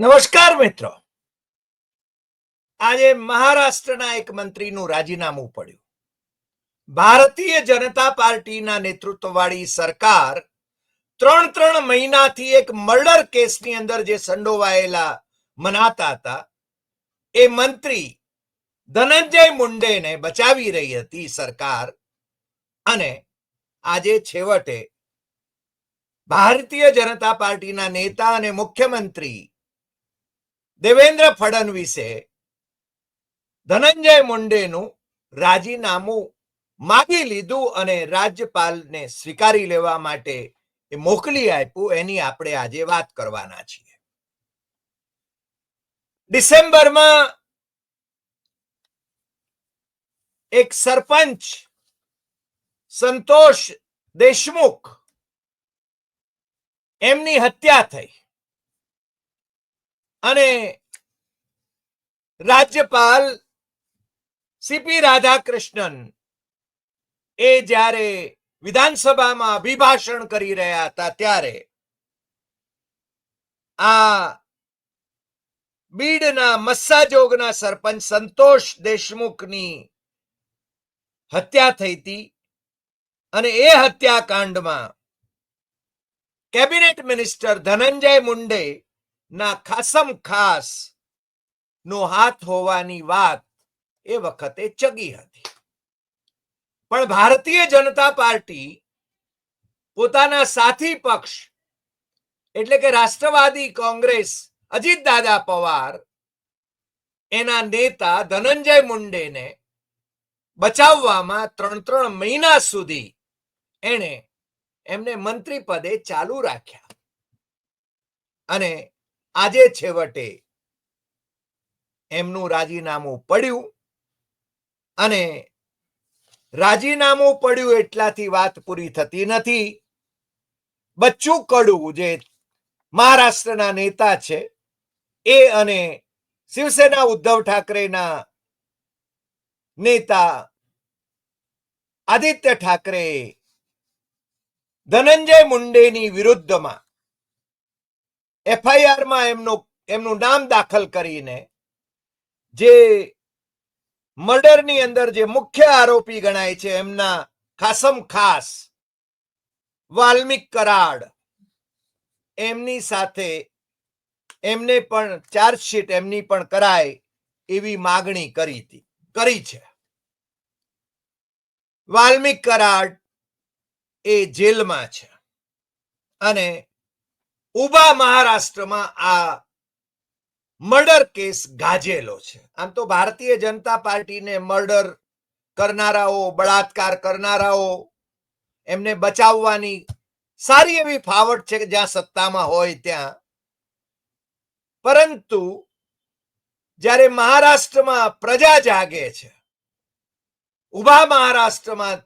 નમસ્કાર મિત્રો. આજે મહારાષ્ટ્રના એક મંત્રીનું રાજીનામું પડ્યું. ભારતીય જનતા પાર્ટીના નેતૃત્વવાળી સરકાર ત્રણ ત્રણ મહિનાથી એક મર્ડર કેસની અંદર જે સંડોવાયેલા મનાતા હતા, એ મંત્રી ધનંજય મુંડેને બચાવી રહી હતી સરકાર અને આજે છેવટે ભારતીય જનતા પાર્ટીના નેતા અને મુખ્યમંત્રી દેવેન્દ્ર ફડણવીસે ધનંજય મુંડેનું રાજીનામું માગી લીધું અને રાજ્યપાલને સ્વીકારી લેવા માટે એ મોકલી આપ્યું, એની આપણે આજે વાત કરવાના છીએ. ડિસેમ્બરમાં એક સરપંચ સંતોષ દેશમુખ એમની હત્યા થઈ. અને રાજ્યપાલ સીપી રાધાકૃષ્ણન એ જ્યારે વિધાનસભામાં અભિભાષણ કરી રહ્યા હતા ત્યારે આ બીડના મસ્સાજોગના સરપંચ સંતોષ દેશમુખની હત્યા થઈ હતી અને એ હત્યાકાંડમાં કેબિનેટ મિનિસ્ટર ધનંજય મુંડે ના ખાસમ ખાસ, નો હાથ હોવાની વાત એ વખતે ચગી હતી. પણ ભારતીય જનતા પાર્ટી પોતાના સાથી પક્ષ, એટલે કે રાષ્ટ્રવાદી કોંગ્રેસ અજીત દાદા પવાર, એના નેતા ધનંજય મુંડેને બચાવવામાં ત્રણ ત્રણ મહિના સુધી એણે એમને મંત્રી પદે ચાલુ રાખ્યા. અને આજે છેવટે એમનું રાજીનામું પડ્યું અને રાજીનામું પડ્યું એટલાથી વાત પૂરી થતી નથી. બચ્ચુ કડુ જે મહારાષ્ટ્રના નેતા છે, એ અને શિવસેના ઉદ્ધવ ઠાકરેના નેતા આદિત્ય ઠાકરે ધનંજય મુંડેની વિરુદ્ધમાં એફઆઈઆરમાં એમનું એમનું નામ દાખલ કરીને જે મર્ડરની અંદર જે મુખ્ય આરોપી ગણાય છે, એમના ખાસમ ખાસ વાલ્મિક કરાડ, એમની સાથે એમને પણ ચાર્જશીટ એમની પણ કરાય એવી માગણી કરી હતી, કરી છે. વાલ્મિક કરાડ એ જેલમાં છે અને ઊભા મહારાષ્ટ્રમાં આ મર્ડર કેસ ગાજેલો છે. આમ તો ભારતીય જનતા પાર્ટીને મર્ડર કરનારાઓ, બળાત્કાર કરનારાઓ, એમને બચાવવાની સારી એવી ફાવટ છે કે જ્યાં સત્તામાં હોય ત્યાં. પરંતુ જ્યારે મહારાષ્ટ્રમાં પ્રજા જાગે છે ઊભા મહારાષ્ટ્રમાં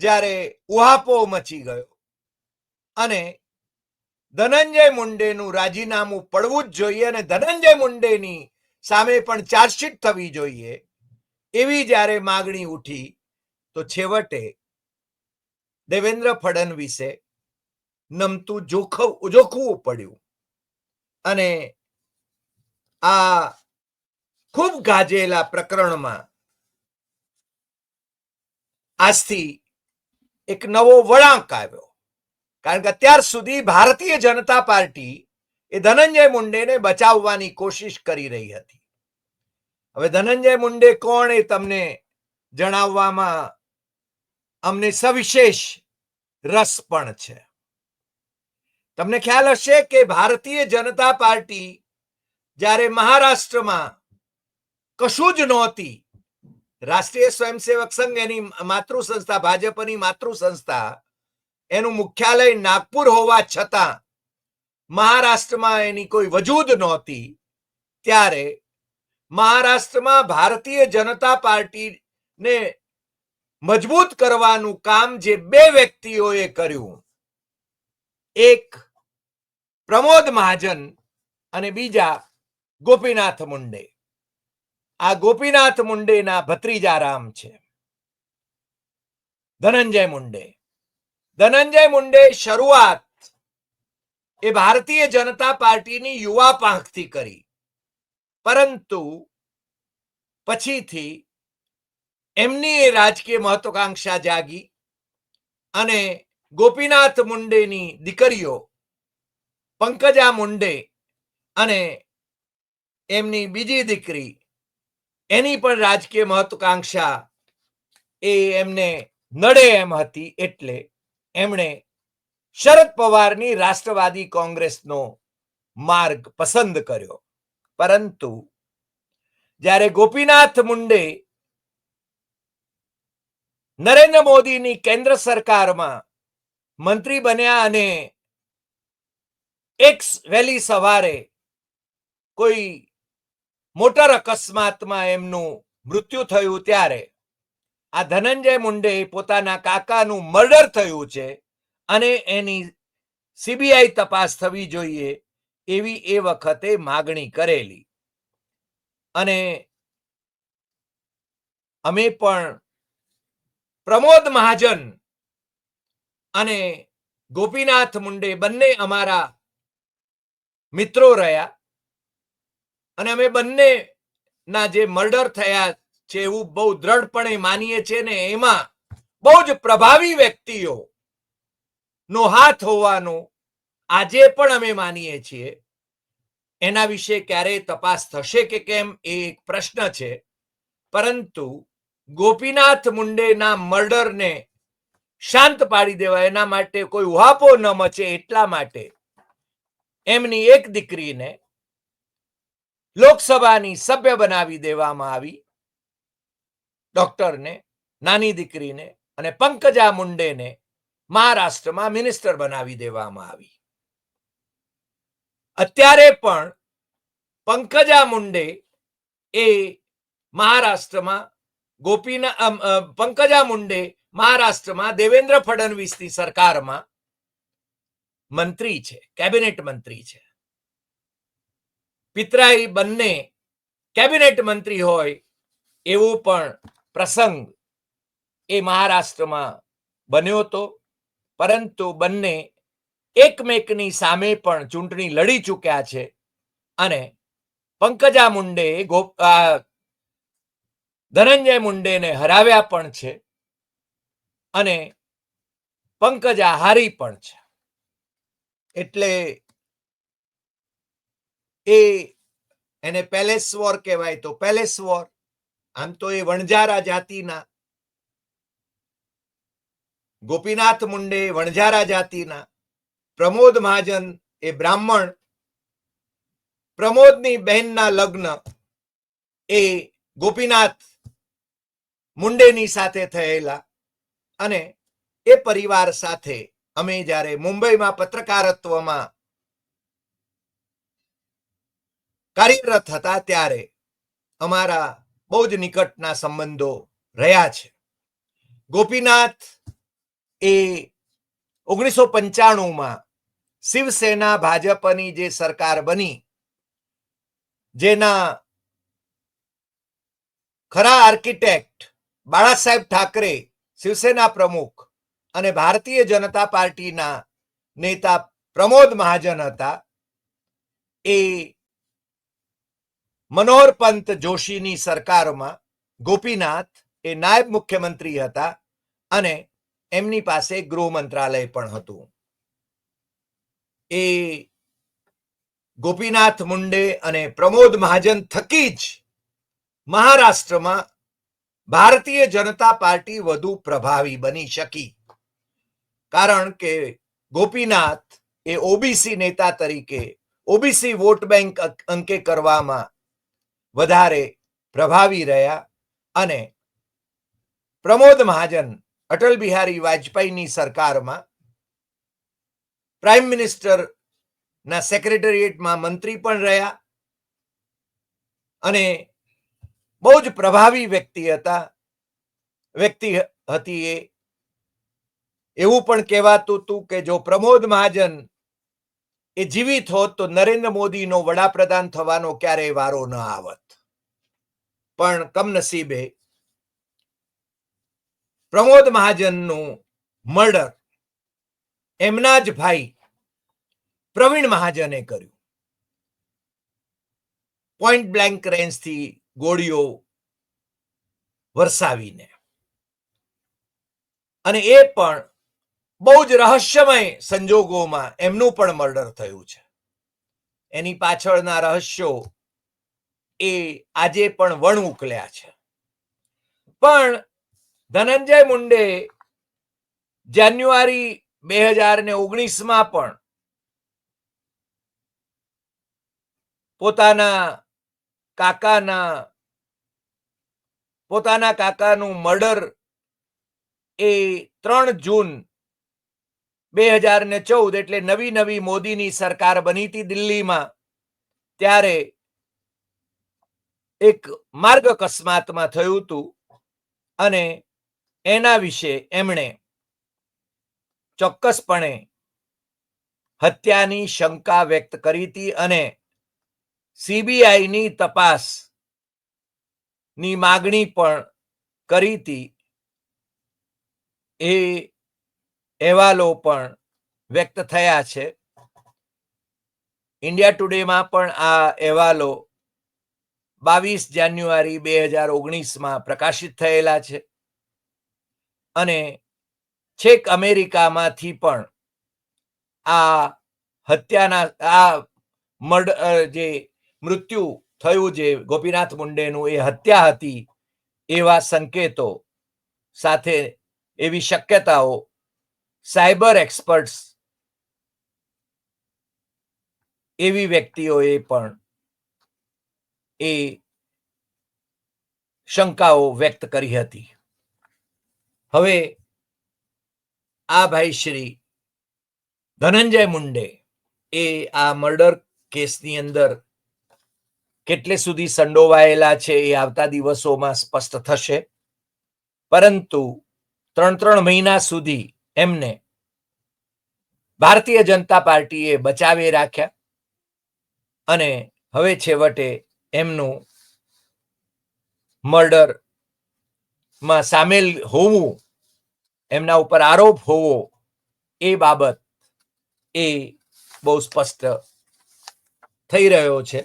જ્યારે ઉહાપો મચી ગયો અને ધનંજય મુંડેનું રાજીનામું પડવું જ જોઈએ અને ધનંજય મુંડેની સામે પણ ચાર્જશીટ થવી જોઈએ. એવી જ્યારે માગણી ઉઠી, તો છેવટે દેવેન્દ્ર ફડણવીસે નમતું જોખવ, જોખવું પડ્યું. અને આ ખૂબ ગાજેલા પ્રકરણમાં આજથી એક નવો વળાંક આવ્યો. કારણ કે અત્યાર સુધી ભારતીય જનતા પાર્ટી એ ધનંજય મુંડેને બચાવવાની કોશિશ કરી રહી હતી. હવે ધનંજય મુંડે કોણ એ તમને જણાવવામાં અમને સવિશેષ રસ પણ છે. તમને ખ્યાલ હશે કે ભારતીય જનતા પાર્ટી જ્યારે મહારાષ્ટ્રમાં કશું જ નહોતી, રાષ્ટ્રીય સ્વયંસેવક સંઘ એની માતૃ સંસ્થા ભાજપની માતૃ સંસ્થા એનું મુખ્યાલય નાગપુર હોવા છતાં મહારાષ્ટ્રમાં એની કોઈ વજૂદ નહોતી. ત્યારે મહારાષ્ટ્રમાં ભારતીય જનતા પાર્ટીને મજબૂત કરવાનું કામ જે બે વ્યક્તિઓએ કર્યું. એક પ્રમોદ મહાજન અને બીજા ગોપીનાથ મુંડે. આ ગોપીનાથ મુંડેના ભત્રીજા રામ છે. ધનંજય મુંડે. ધનંજય મુંડે શરૂઆત એ ભારતીય જનતા પાર્ટીની યુવા પાંખથી કરી. પરંતુ પછીથી એમની રાજકીય મહત્વાકાંક્ષા જાગી અને ગોપીનાથ મુંડેની દીકરીઓ પંકજા મુંડે અને એમની બીજી દીકરી એની પણ રાજકીય મહત્વાકાંક્ષા એ એમને નડે એમ હતી એટલે એમણે શરદ પવારની રાષ્ટ્રવાદી કોંગ્રેસનો માર્ગ પસંદ કર્યો. પરંતુ જ્યારે ગોપીનાથ મુંડે નરેન્દ્ર મોદીની કેન્દ્ર સરકારમાં મંત્રી બન્યા અને એક વહેલી સવારે કોઈ મોટર અકસ્માતમાં એમનું મૃત્યુ થયું ત્યારે આ ધનંજય મુંડે પોતાના કાકાનું મર્ડર થયું છે અને એની સીબીઆઈ તપાસ થવી જોઈએ એવી એ વખતે માગણી કરેલી. અને અમે પણ પ્રમોદ મહાજન અને ગોપીનાથ મુંડે બંને અમારા મિત્રો રહ્યા અને અમે બંને ના જે મર્ડર થયા છે એવું બહુ દ્રઢપણે માનીએ છીએ ને એમાં બહુ જ પ્રભાવી વ્યક્તિઓ નો હાથ હોવાનો આજે પણ અમે માનીએ છીએ. એના વિશે ક્યારે તપાસ થશે કે કેમ એ એક પ્રશ્ન છે. પરંતુ ગોપીનાથ મુંડેના મર્ડરને શાંત પાડી દેવા એના માટે કોઈ ઉહાપો ન મચે એટલા માટે એમની એક દીકરીને લોકસભાની સભ્ય બનાવી દેવામાં આવી. ડોક્ટરને, નાની દીકરીને અને પંકજા મુંડેને મહારાષ્ટ્રમાં મિનિસ્ટર બનાવી દેવામાં આવી. અત્યારે પણ પંકજા મુંડે એ મહારાષ્ટ્રમાં ગોપીના પંકજા મુંડે મહારાષ્ટ્રમાં દેવેન્દ્ર ફડણવીસની સરકારમાં મંત્રી છે, કેબિનેટ મંત્રી છે. પિતરાઈ બંને કેબિનેટ મંત્રી હોય એવું પણ પ્રસંગ એ મહારાષ્ટ્રમાં બન્યો હતો. પરંતુ બંને એકમેકની સામે પણ ચૂંટણી લડી ચૂક્યા છે અને પંકજા મુંડે ધનંજય મુંડેને હરાવ્યા પણ છે અને પંકજા હારી પણ છે. એટલે એ એને પેલેસ વોર કહેવાય તો પેલેસ વોર આમ તો એ વણજારા જાતિના. ગોપીનાથ મુંડે વણજારા જાતિના. પ્રમોદ મહાજન એ બ્રાહ્મણ. પ્રમોદની બહેનના લગ્ન એ ગોપીનાથ મુંડેની સાથે થયેલા અને એ પરિવાર સાથે અમે જ્યારે મુંબઈમાં પત્રકારત્વમાં કાર્યરત હતા ત્યારે અમારા બહુ જ નિકટના સંબંધો રહ્યા છે. ગોપીનાથ એ ઓગણીસો પંચાણુંમાં શિવસેના ભાજપની જે સરકાર બની, જેના ખરા આર્કિટેક્ટ બાળા સાહેબ ઠાકરે, શિવસેના પ્રમુખ અને ભારતીય જનતા પાર્ટીના નેતા પ્રમોદ મહાજન હતા, એ મનોહર પંત જોશીની સરકારમાં ગોપીનાથ એ નાયબ મુખ્યમંત્રી હતા અને એમની પાસે ગૃહ મંત્રાલય પણ હતું. એ ગોપીનાથ મુંડે અને પ્રમોદ મહાજન થકી જ મહારાષ્ટ્રમાં ભારતીય જનતા પાર્ટી વધુ પ્રભાવી બની શકી. કારણ કે ગોપીનાથ એ ઓબીસી નેતા તરીકે ઓબીસી વોટ બેંક અંકે કરવામાં વધારે પ્રભાવી રહ્યા અને પ્રમોદ મહાજન અટલ બિહારી વાજપેયીની સરકારમાં પ્રાઇમ મિનિસ્ટરના સેક્રેટરીએટમાં મંત્રી પણ રહ્યા અને બહુ જ પ્રભાવી વ્યક્તિ હતા. વ્યક્તિ હતી એ. એવું પણ કહેવાતું હતું કે જો પ્રમોદ મહાજન એ જીવિત હોત તો નરેન્દ્ર મોદીનો વડાપ્રધાન થવાનો ક્યારેય વારો ન આવત. પણ કમનસીબે પ્રમોદ મહાજનનું મર્ડર એમના જ ભાઈ પ્રવીણ મહાજને કર્યું. પોઈન્ટ બ્લેન્ક રેન્જથી ગોળીઓ વરસાવીને. અને એ પણ બહુ જ રહસ્યમય સંજોગોમાં એમનું પણ મર્ડર થયું છે. એની પાછળના રહસ્યો એ આજે પણ વણ ઉકલ્યા છે. પણ ધનંજય મુંડે જાન્યુઆરી બે હજાર ને ઓગણીસમાં પણ પોતાના કાકાના પોતાના કાકાનું મર્ડર એ ત્રણ જૂન બે હજાર ને ચૌદ એટલે નવી નવી મોદીની સરકાર બની હતી દિલ્હીમાં. ત્યારે એક માર્ગ અકસ્માતમાં થયું હતું અને એના વિશે એમણે ચોક્કસપણે હત્યાની શંકા વ્યક્ત કરી હતી અને સીબીઆઈની તપાસની માગણી પણ કરી હતી. એ અહેવાલો પણ વ્યક્ત થયા છે. ઇન્ડિયા ટુડેમાં પણ આ અહેવાલો બાવીસ જાન્યુઆરી બે હજાર ઓગણીસમાં પ્રકાશિત થયેલા છે. અને છેક અમેરિકામાંથી પણ આ હત્યાના, આ મર્ડ, જે મૃત્યુ થયું જે ગોપીનાથ મુંડેનું એ હત્યા હતી એવા સંકેતો સાથે એવી શક્યતાઓ સાયબર એક્સપર્ટ્સ એવી વ્યક્તિઓએ પણ એ શંકાઓ વ્યક્ત કરી હતી. હવે આ ભાઈ શ્રી ધનંજય મુંડે એ આ મર્ડર કેસની અંદર કેટલે સુધી સંડોવાયેલા છે એ આવતા દિવસોમાં સ્પષ્ટ થશે. પરંતુ ત્રણ ત્રણ મહિના સુધી એમને ભારતીય જનતા પાર્ટીએ બચાવી રાખ્યા અને હવે છેવટે એમનું મર્ડરમાં સામેલ હોવું, એમના ઉપર આરોપ હોવો, એ બાબત એ બહુ સ્પષ્ટ થઈ રહ્યો છે.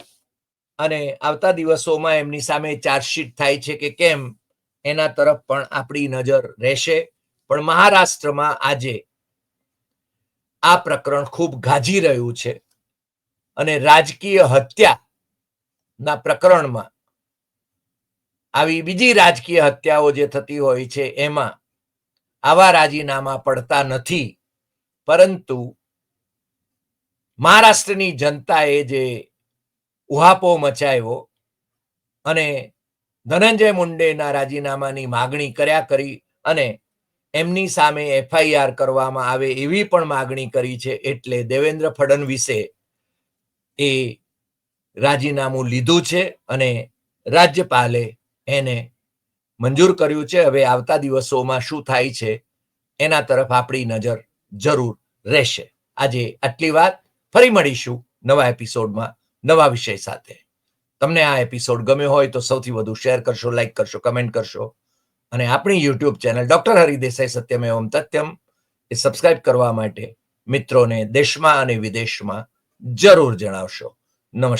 અને આવતા દિવસોમાં એમની સામે ચાર્જશીટ થાય છે કે કેમ, એના તરફ પણ આપણી નજર રહેશે. પણ મહારાષ્ટ્રમાં આજે આ પ્રકરણ ખૂબ ગાજી રહ્યું છે અને રાજકીય હત્યા ના પ્રકરણમાં આવી બીજી રાજકીય હત્યાઓ જે થતી હોય છે એમાં આવા રાજીનામા પડતા નથી. પરંતુ મહારાષ્ટ્રની જનતાએ જે ઉહાપો મચાવ્યો અને ધનંજય મુંડેના રાજીનામાની માગણી કર્યા કરી અને એમની સામે એફઆઈઆર કરવામાં આવે એવી પણ માગણી કરી છે. એટલે દેવેન્દ્ર ફડણવીસે એ રાજીનામું લીધું છે અને રાજ્યપાલે એને મંજૂર કર્યું છે. હવે આવતા દિવસોમાં શું થાય છે એના તરફ આપણી નજર જરૂર રહેશે. આજે આટલી વાત. ફરી મળીશું નવા એપિસોડમાં નવા વિષય સાથે. તમને આ એપિસોડ ગમ્યો હોય તો સૌથી વધુ શેર કરશો, લાઈક કરશો, કમેન્ટ કરશો. અને આપણી યુટ્યુબ ચેનલ ડોક્ટર હરિદેસાઈ સત્યમ એવમ તથ્યમ એ સબસ્ક્રાઇબ કરવા માટે મિત્રોને દેશમાં અને વિદેશમાં જરૂર જણાવશો. નમસ્કાર.